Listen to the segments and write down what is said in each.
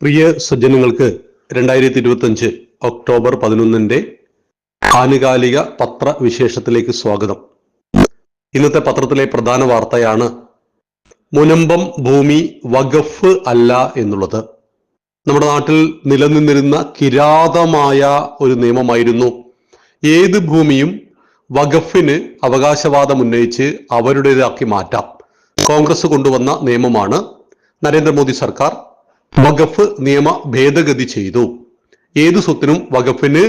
പ്രിയ സജ്ജനങ്ങൾക്ക് രണ്ടായിരത്തി ഇരുപത്തഞ്ച് ഒക്ടോബർ പതിനൊന്നിന്റെ ആനുകാലിക പത്രവിശേഷത്തിലേക്ക് സ്വാഗതം. ഇന്നത്തെ പത്രത്തിലെ പ്രധാന വാർത്തയാണ് മുനമ്പം ഭൂമി വഖഫ് അല്ല എന്നുള്ളത്. നമ്മുടെ നാട്ടിൽ നിലനിന്നിരുന്ന കിരാതമായ ഒരു നിയമമായിരുന്നു. ഏത് ഭൂമിയും വഖഫിന് അവകാശവാദം ഉന്നയിച്ച് അവരുടേതാക്കി മാറ്റാം. കോൺഗ്രസ് കൊണ്ടുവന്ന നിയമമാണ് നരേന്ദ്രമോദി സർക്കാർ വഖഫ് നിയമ ഭേദഗതി ചെയ്തു. ഏത് സ്വത്തിനും വഖഫിന്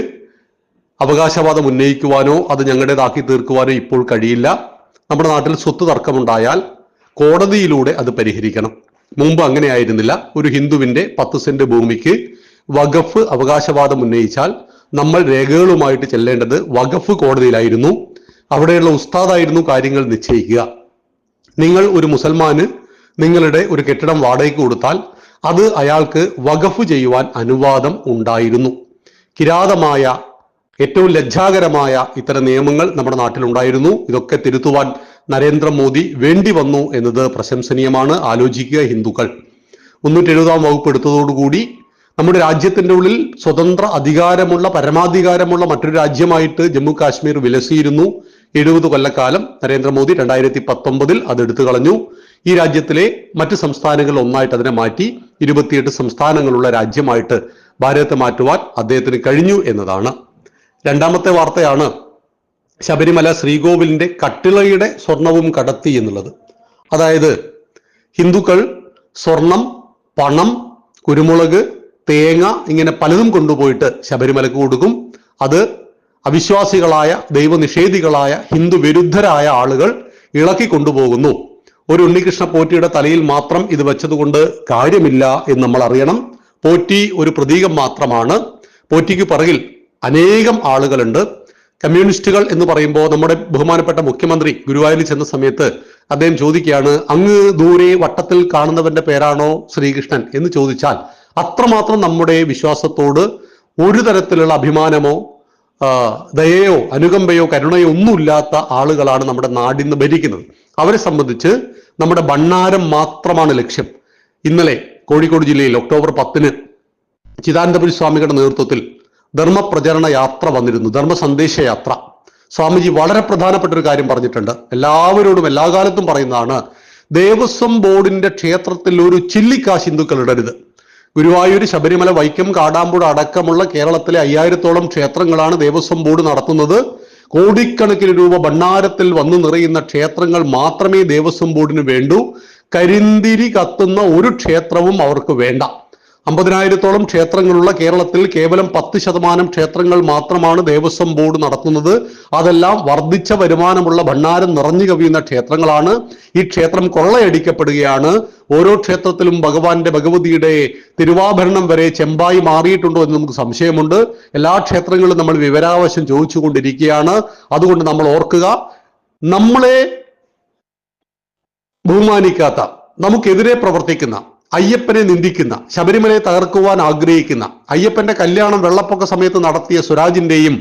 അവകാശവാദം ഉന്നയിക്കുവാനോ അത് ഞങ്ങളുടേതാക്കി തീർക്കുവാനോ ഇപ്പോൾ കഴിയില്ല. നമ്മുടെ നാട്ടിൽ സ്വത്ത് തർക്കമുണ്ടായാൽ കോടതിയിലൂടെ അത് പരിഹരിക്കണം. മുമ്പ് അങ്ങനെയായിരുന്നില്ല ഒരു ഹിന്ദുവിന്റെ പത്ത് സെന്റ് ഭൂമിക്ക് വഖഫ് അവകാശവാദം ഉന്നയിച്ചാൽ നമ്മൾ രേഖകളുമായിട്ട് ചെല്ലേണ്ടത് വഖഫ് കോടതിയിലായിരുന്നു. അവിടെയുള്ള ഉസ്താദായിരുന്നു കാര്യങ്ങൾ നിശ്ചയിക്കുക. നിങ്ങൾ ഒരു മുസൽമാന് നിങ്ങളുടെ ഒരു കെട്ടിടം വാടകയ്ക്ക് കൊടുത്താൽ അത് അയാൾക്ക് വഖഫ് ചെയ്യുവാൻ അനുവാദം ഉണ്ടായിരുന്നു. കിരാതമായ ഏറ്റവും ലജ്ജാകരമായ ഇത്തരം നിയമങ്ങൾ നമ്മുടെ നാട്ടിലുണ്ടായിരുന്നു. ഇതൊക്കെ തിരുത്തുവാൻ നരേന്ദ്രമോദി വേണ്ടി വന്നു എന്നത് പ്രശംസനീയമാണ്. ആലോചിക്കുക ഹിന്ദുക്കൾ. മുന്നൂറ്റി എഴുപതാം വകുപ്പ് എടുത്തതോടുകൂടി നമ്മുടെ രാജ്യത്തിന്റെ ഉള്ളിൽ സ്വതന്ത്ര അധികാരമുള്ള പരമാധികാരമുള്ള മറ്റൊരു രാജ്യമായിട്ട് ജമ്മു കാശ്മീർ വിലസിയിരുന്നു. എഴുപത് കൊല്ലക്കാലം നരേന്ദ്രമോദി രണ്ടായിരത്തി പത്തൊമ്പതിൽ അത് എടുത്തു കളഞ്ഞു. ഈ രാജ്യത്തിലെ മറ്റ് സംസ്ഥാനങ്ങൾ ഒന്നായിട്ട് അതിനെ മാറ്റി ഇരുപത്തിയെട്ട് സംസ്ഥാനങ്ങളുള്ള രാജ്യമായിട്ട് ഭാരതത്തെ മാറ്റുവാൻ അദ്ദേഹത്തിന് കഴിഞ്ഞു എന്നതാണ്. രണ്ടാമത്തെ വാർത്തയാണ് ശബരിമല ശ്രീകോവിലിന്റെ കട്ടിളയുടെ സ്വർണവും കടത്തി എന്നുള്ളത്. അതായത് ഹിന്ദുക്കൾ സ്വർണം പണം കുരുമുളക് തേങ്ങ ഇങ്ങനെ പലതും കൊണ്ടുപോയിട്ട് ശബരിമലക്ക് കൊടുക്കും. അത് അവിശ്വാസികളായ ദൈവനിഷേധികളായ ഹിന്ദു വിരുദ്ധരായ ആളുകൾ ഇളക്കി കൊണ്ടുപോകുന്നു. ഒരു ഉണ്ണികൃഷ്ണ പോറ്റിയുടെ തലയിൽ മാത്രം ഇത് വെച്ചതുകൊണ്ട് കാര്യമില്ല എന്ന് നമ്മൾ അറിയണം. പോറ്റി ഒരു പ്രതീകം മാത്രമാണ്. പോറ്റിക്ക് പിറകിൽ അനേകം ആളുകളുണ്ട്. കമ്മ്യൂണിസ്റ്റുകൾ എന്ന് പറയുമ്പോൾ നമ്മുടെ ബഹുമാനപ്പെട്ട മുഖ്യമന്ത്രി ഗുരുവായൂരിൽ ചെന്ന സമയത്ത് അദ്ദേഹം ചോദിക്കുകയാണ് അങ്ങ് ദൂരെ വട്ടത്തിൽ കാണുന്നവന്റെ പേരാണോ ശ്രീകൃഷ്ണൻ? എന്ന് ചോദിച്ചാൽ അത്രമാത്രം നമ്മുടെ വിശ്വാസത്തോട് ഒരു തരത്തിലുള്ള അഭിമാനമോ ദയയോ അനുകമ്പയോ കരുണയോ ഒന്നുമില്ലാത്ത ആളുകളാണ് നമ്മുടെ നാടിന്ന് ഭരിക്കുന്നത്. അവരെ സംബന്ധിച്ച് നമ്മുടെ ഭണ്ണാരം മാത്രമാണ് ലക്ഷ്യം. ഇന്നലെ കോഴിക്കോട് ജില്ലയിൽ ഒക്ടോബർ പത്തിന് ചിദാനന്ദപുരി സ്വാമികളുടെ നേതൃത്വത്തിൽ ധർമ്മപ്രചരണ യാത്ര വന്നിരുന്നു. ധർമ്മ സന്ദേശ യാത്ര. സ്വാമിജി വളരെ പ്രധാനപ്പെട്ട ഒരു കാര്യം പറഞ്ഞിട്ടുണ്ട്. എല്ലാവരോടും എല്ലാ കാലത്തും പറയുന്നതാണ് ദേവസ്വം ബോർഡിന്റെ ക്ഷേത്രത്തിൽ ഒരു ചില്ലിക്കാശ് ഹിന്ദുക്കൾ ഇടരുത്. ഗുരുവായൂർ ശബരിമല വൈക്കം കാടാമ്പുഴ അടക്കമുള്ള കേരളത്തിലെ അയ്യായിരത്തോളം ക്ഷേത്രങ്ങളാണ് ദേവസ്വം ബോർഡ് നടത്തുന്നത്. കോടിക്കണക്കിന് രൂപ ഭണ്ണാരത്തിൽ വന്നു നിറയുന്ന ക്ഷേത്രങ്ങൾ മാത്രമേ ദേവസ്വം ബോർഡിന് വേണ്ടൂ. കരിന്തിരി കത്തുന്ന ഒരു ക്ഷേത്രവും അവർക്ക് വേണ്ട. അമ്പതിനായിരത്തോളം ക്ഷേത്രങ്ങളുള്ള കേരളത്തിൽ കേവലം പത്ത് ശതമാനം ക്ഷേത്രങ്ങൾ മാത്രമാണ് ദേവസ്വം ബോർഡ് നടത്തുന്നത്. അതെല്ലാം വർദ്ധിച്ച വരുമാനമുള്ള ഭണ്ണാരം നിറഞ്ഞു കവിയുന്ന ക്ഷേത്രങ്ങളാണ്. ഈ ക്ഷേത്രം കൊള്ളയടിക്കപ്പെടുകയാണ്. ഓരോ ക്ഷേത്രത്തിലും ഭഗവാന്റെ ഭഗവതിയുടെ തിരുവാഭരണം വരെ ചെമ്പായി മാറിയിട്ടുണ്ടോ എന്ന് നമുക്ക് സംശയമുണ്ട്. എല്ലാ ക്ഷേത്രങ്ങളും നമ്മൾ വിവരാവശം ചോദിച്ചുകൊണ്ടിരിക്കുകയാണ്. അതുകൊണ്ട് നമ്മൾ ഓർക്കുക നമ്മളെ ബഹുമാനിക്കാത്ത നമുക്കെതിരെ പ്രവർത്തിക്കുന്ന അയ്യപ്പനെ നിന്ദിക്കുന്ന ശബരിമലയെ തകർക്കുവാൻ ആഗ്രഹിക്കുന്ന അയ്യപ്പന്റെ കല്യാണം വെള്ളപ്പൊക്ക സമയത്ത് നടത്തിയ സ്വരാജിന്റെയും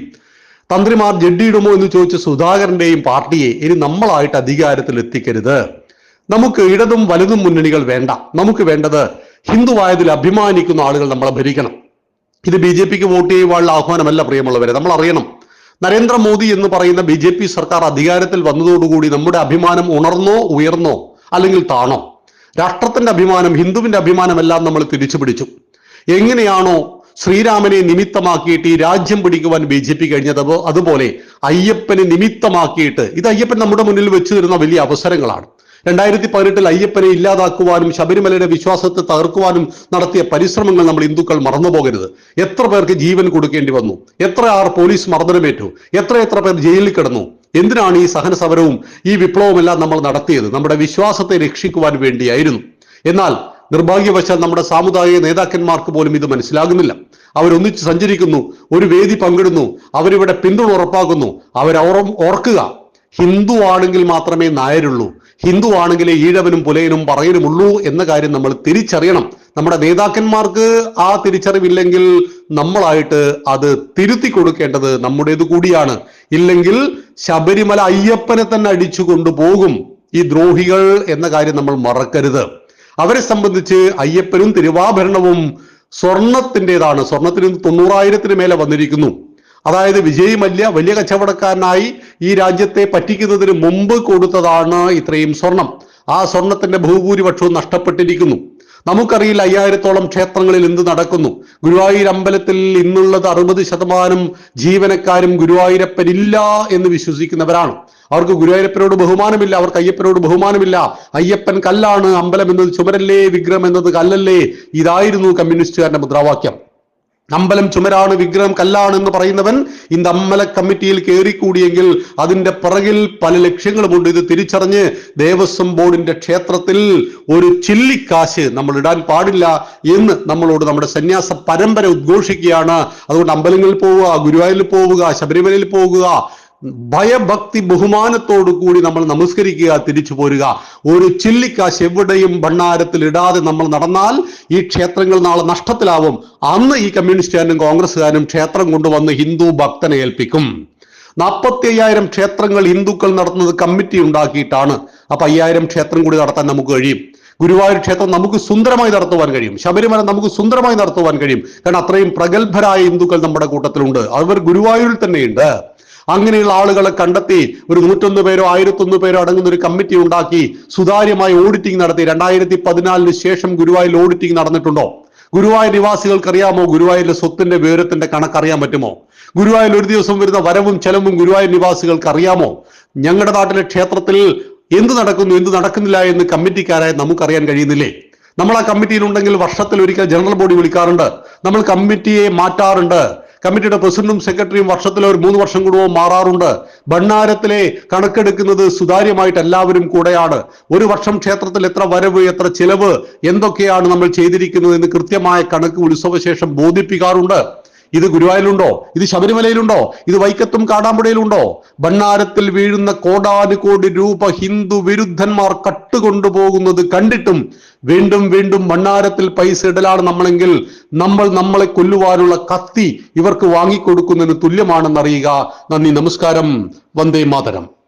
തന്ത്രിമാർ ജഡ്ഡിയിടുമോ എന്ന് ചോദിച്ച സുധാകരന്റെയും പാർട്ടിയെ ഇനി നമ്മളായിട്ട് അധികാരത്തിൽ എത്തിക്കരുത്. നമുക്ക് ഇടതും വലുതും മുന്നണികൾ വേണ്ട. നമുക്ക് വേണ്ടത് ഹിന്ദുവായതിൽ അഭിമാനിക്കുന്ന ആളുകൾ നമ്മളെ ഭരിക്കണം. ഇത് ബി ജെ പിക്ക് വോട്ട് ചെയ്യുവാനുള്ള ആഹ്വാനമല്ല പ്രിയമുള്ളവരെ. നമ്മൾ അറിയണം നരേന്ദ്രമോദി എന്ന് പറയുന്ന ബി സർക്കാർ അധികാരത്തിൽ വന്നതോടുകൂടി നമ്മുടെ അഭിമാനം ഉണർന്നോ ഉയർന്നോ അല്ലെങ്കിൽ താണോ? രാഷ്ട്രത്തിന്റെ അഭിമാനം ഹിന്ദുവിന്റെ അഭിമാനമെല്ലാം നമ്മൾ തിരിച്ചു പിടിച്ചു എങ്ങനെയാണോ ശ്രീരാമനെ നിമിത്തമാക്കിയിട്ട് ഈ രാജ്യം പിടിക്കുവാൻ ബി ജെ പി കഴിഞ്ഞത്? അതുപോലെ അയ്യപ്പനെ നിമിത്തമാക്കിയിട്ട് ഇത് അയ്യപ്പൻ നമ്മുടെ മുന്നിൽ വെച്ചു തരുന്ന വലിയ അവസരങ്ങളാണ്. രണ്ടായിരത്തി പതിനെട്ടിൽ അയ്യപ്പനെ ഇല്ലാതാക്കുവാനും ശബരിമലയുടെ വിശ്വാസത്തെ തകർക്കുവാനും നടത്തിയ പരിശ്രമങ്ങൾ നമ്മൾ ഹിന്ദുക്കൾ മറന്നു പോകരുത് എത്ര പേർക്ക് ജീവൻ കൊടുക്കേണ്ടി വന്നു? എത്ര ആർ പോലീസ് മർദ്ദനമേറ്റു? എത്ര എത്ര പേർ ജയിലിൽ കിടന്നു? എന്തിനാണ് ഈ സഹന സമരവും ഈ വിപ്ലവമെല്ലാം നമ്മൾ നടത്തിയത്? നമ്മുടെ വിശ്വാസത്തെ രക്ഷിക്കുവാൻ വേണ്ടിയായിരുന്നു. എന്നാൽ നിർഭാഗ്യവശാൽ നമ്മുടെ സാമുദായിക നേതാക്കന്മാർക്ക് പോലും ഇത് മനസ്സിലാകുന്നില്ല. അവരൊന്നിച്ച് സഞ്ചരിക്കുന്നു ഒരു വേദി പങ്കിടുന്നു അവരിവിടെ പിന്തുണ ഉറപ്പാക്കുന്നു അവരവർ ഓർക്കുക. ഹിന്ദു ആണെങ്കിൽ മാത്രമേ നായരുള്ളൂ. ഹിന്ദു ആണെങ്കിലേ ഈഴവനും പുലയനും പറയനുമുള്ളൂ എന്ന കാര്യം നമ്മൾ തിരിച്ചറിയണം. നമ്മുടെ നേതാക്കന്മാർക്ക് ആ തിരിച്ചറിവില്ലെങ്കിൽ നമ്മളായിട്ട് അത് തിരുത്തി കൊടുക്കേണ്ടത് നമ്മുടേത് കൂടിയാണ്. ഇല്ലെങ്കിൽ ശബരിമല അയ്യപ്പനെ തന്നെ അടിച്ചു കൊണ്ടുപോകും ഈ ദ്രോഹികൾ എന്ന കാര്യം നമ്മൾ മറക്കരുത്. അവരെ സംബന്ധിച്ച് അയ്യപ്പനും തിരുവാഭരണവും സ്വർണത്തിന്റെതാണ്. സ്വർണത്തിന് തൊണ്ണൂറായിരത്തിന് മേലെ വന്നിരിക്കുന്നു. അതായത് വിജയ് മല്യ വലിയ കച്ചവടക്കാരനായി ഈ രാജ്യത്തെ പറ്റിക്കുന്നതിന് മുമ്പ് കൊടുത്തതാണ് ഇത്രയും സ്വർണം. ആ സ്വർണത്തിന്റെ ബഹുഭൂരിപക്ഷവും നഷ്ടപ്പെട്ടിരിക്കുന്നു. നമുക്കറിയില്ല അയ്യായിരത്തോളം ക്ഷേത്രങ്ങളിൽ എന്ത് നടക്കുന്നു. ഗുരുവായൂർ അമ്പലത്തിൽ ഇന്നുള്ളത് അറുപത് ശതമാനം ജീവനക്കാരും ഗുരുവായൂരപ്പനില്ല എന്ന് വിശ്വസിക്കുന്നവരാണ്. അവർക്ക് ഗുരുവായൂരപ്പനോട് ബഹുമാനമില്ല അവർക്ക് അയ്യപ്പനോട് ബഹുമാനമില്ല. അയ്യപ്പൻ കല്ലാണ് അമ്പലം എന്നത് ചുമരല്ലേ വിഗ്രഹം എന്നത് കല്ലല്ലേ? ഇതായിരുന്നു കമ്മ്യൂണിസ്റ്റുകാരുടെ മുദ്രാവാക്യം. അമ്പലം ചുമരാണ് വിഗ്രഹം കല്ലാണ് എന്ന് പറയുന്നവൻ ഇന്ന് അമ്പല കമ്മിറ്റിയിൽ കയറിക്കൂടിയെങ്കിൽ അതിന്റെ പിറകിൽ പല ലക്ഷ്യങ്ങളുമുണ്ട്. ഇത് തിരിച്ചറിഞ്ഞ് ദേവസ്വം ബോർഡിന്റെ ക്ഷേത്രത്തിൽ ഒരു ചില്ലിക്കാശ് നമ്മൾ ഇടാൻ പാടില്ല എന്ന് നമ്മളോട് നമ്മുടെ സന്യാസ പരമ്പര ഉദ്ഘോഷിക്കുകയാണ്. അതുകൊണ്ട് അമ്പലങ്ങളിൽ പോവുക ഗുരുവായൂരിൽ പോവുക ശബരിമലയിൽ പോകുക ഭയഭക്തി ബഹുമാനത്തോടു കൂടി നമ്മൾ നമസ്കരിക്കുക തിരിച്ചു പോരുക. ഒരു ചില്ലിക്കാശ് എവിടെയും ഭണ്ണാരത്തിൽ ഇടാതെ നമ്മൾ നടന്നാൽ ഈ ക്ഷേത്രങ്ങൾ നാളെ നഷ്ടത്തിലാവും. അന്ന് ഈ കമ്മ്യൂണിസ്റ്റുകാരനും കോൺഗ്രസ്സുകാരനും ക്ഷേത്രം കൊണ്ടുവന്ന് ഹിന്ദു ഭക്തനെ ഏൽപ്പിക്കും. നാൽപ്പത്തി അയ്യായിരം ക്ഷേത്രങ്ങൾ ഹിന്ദുക്കൾ നടത്തുന്നത് കമ്മിറ്റി ഉണ്ടാക്കിയിട്ടാണ്. അപ്പൊ അയ്യായിരം ക്ഷേത്രം കൂടി നടത്താൻ നമുക്ക് കഴിയും. ഗുരുവായൂർ ക്ഷേത്രം നമുക്ക് സുന്ദരമായി നടത്തുവാൻ കഴിയും. ശബരിമല നമുക്ക് സുന്ദരമായി നടത്തുവാൻ കഴിയും. കാരണം അത്രയും പ്രഗത്ഭരായ ഹിന്ദുക്കൾ നമ്മുടെ കൂട്ടത്തിലുണ്ട്. അവർ ഗുരുവായൂരിൽ തന്നെയുണ്ട്. അങ്ങനെയുള്ള ആളുകളെ കണ്ടെത്തി ഒരു നൂറ്റൊന്ന് പേരോ ആയിരത്തൊന്ന് പേരോ അടങ്ങുന്ന ഒരു കമ്മിറ്റി ഉണ്ടാക്കി സുതാര്യമായി ഓഡിറ്റിംഗ് നടത്തി. രണ്ടായിരത്തി പതിനാലിന് ശേഷം ഗുരുവായൂരിൽ ഓഡിറ്റിംഗ് നടന്നിട്ടുണ്ടോ? ഗുരുവായൂർ നിവാസികൾക്ക് അറിയാമോ ഗുരുവായൂരിലെ സ്വത്തിന്റെ വിവരത്തിന്റെ കണക്കറിയാൻ പറ്റുമോ? ഗുരുവായൂരിൽ ഒരു ദിവസം വരുന്ന വരവും ചെലവും ഗുരുവായൂർ നിവാസികൾക്ക് അറിയാമോ ഞങ്ങളുടെ നാട്ടിലെ ക്ഷേത്രത്തിൽ എന്ത് നടക്കുന്നു എന്ത് നടക്കുന്നില്ല എന്ന് കമ്മിറ്റിക്കാരായ നമുക്കറിയാൻ കഴിയുന്നില്ലേ? നമ്മൾ ആ കമ്മിറ്റിയിൽ ഉണ്ടെങ്കിൽ വർഷത്തിൽ ഒരിക്കൽ ജനറൽ ബോഡി വിളിക്കാറുണ്ട്. നമ്മൾ കമ്മിറ്റിയെ മാറ്റാറുണ്ട്. കമ്മിറ്റിയുടെ പ്രസിഡന്റും സെക്രട്ടറിയും വർഷത്തിലെ ഒരു മൂന്ന് വർഷം കൂടുമ്പോൾ മാറാറുണ്ട്. ഭണ്ണാരത്തിലെ കണക്കെടുക്കുന്നത് സുതാര്യമായിട്ട് എല്ലാവരും കൂടെയാണ്. ഒരു വർഷം ക്ഷേത്രത്തിൽ എത്ര വരവ് എത്ര ചിലവ് എന്തൊക്കെയാണ് നമ്മൾ ചെയ്തിരിക്കുന്നത് എന്ന് കൃത്യമായ കണക്ക് ഉത്സവശേഷം ബോധിപ്പിക്കാറുണ്ട്. ഇത് ഗുരുവായൂരിലുണ്ടോ? ഇത് ശബരിമലയിലുണ്ടോ? ഇത് വൈക്കത്തും കാടാമ്പുഴയിലുണ്ടോ? ഭണ്ണാരത്തിൽ വീഴുന്ന കോടാനുകോടി രൂപ ഹിന്ദു വിരുദ്ധന്മാർ കട്ടുകൊണ്ടുപോകുന്നത് കണ്ടിട്ടും വീണ്ടും വീണ്ടും ഭണ്ണാരത്തിൽ പൈസ ഇടലാണ് നമ്മളെങ്കിൽ നമ്മൾ നമ്മളെ കൊല്ലുവാനുള്ള കത്തി ഇവർക്ക് വാങ്ങിക്കൊടുക്കുന്നതിന് തുല്യമാണെന്നറിയുക. നന്ദി നമസ്കാരം. വന്ദേ മാതരം.